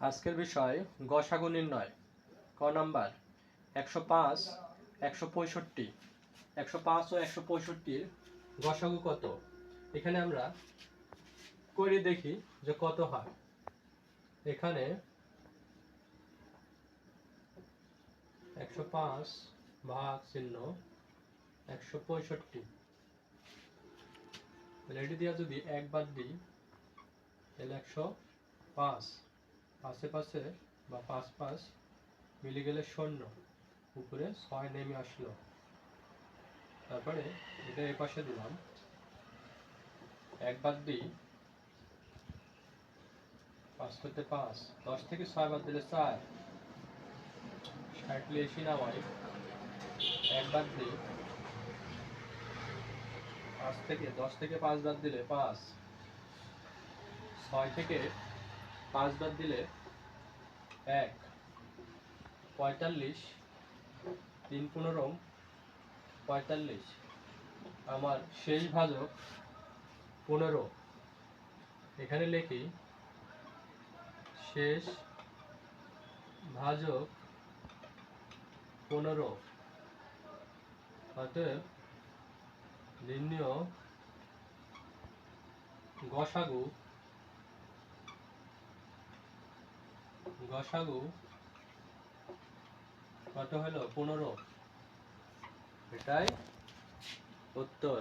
আজকের বিষয় গসাগু নির্ণয়। ক নাম্বার, একশো পাঁচ, একশো পঁয়ষট্টি। একশো পাঁচ ও একশো পঁয়ষট্টির গসাগু কত? এখানে আমরা করে দেখি যে কত হয়। এখানে একশো পাঁচ ভাগ চিহ্ন একশো পঁয়ষট্টি। রেডি দিয়া যদি একবার দিই, তাহলে একশো পাঁচ। পাশে পাশে বা পাঁচ পাশ মিলে গেলে শূন্য, উপরে ছয় নেমে আসলো। তারপরে এটা এ পাশে দিলাম। একবার দিই, পাঁচ করতে পাঁচ, দশ থেকে ছয় বার দিলে চার ষাটলে এসি নামাই। একবার দিই, পাঁচ থেকে, দশ থেকে পাঁচ বার দিলে পাঁচ, ছয় থেকে পাঁচ বার দিলে এক, পঁয়তাল্লিশ, তিন পনেরো, পঁয়তাল্লিশ। আমার শেষ ভাজক পনেরো। এখানে লিখি, শেষ ভাজক পনেরো। অতএব নির্ণয়, গসাগু গসাগু কত হলো? পনেরো। এটাই উত্তর।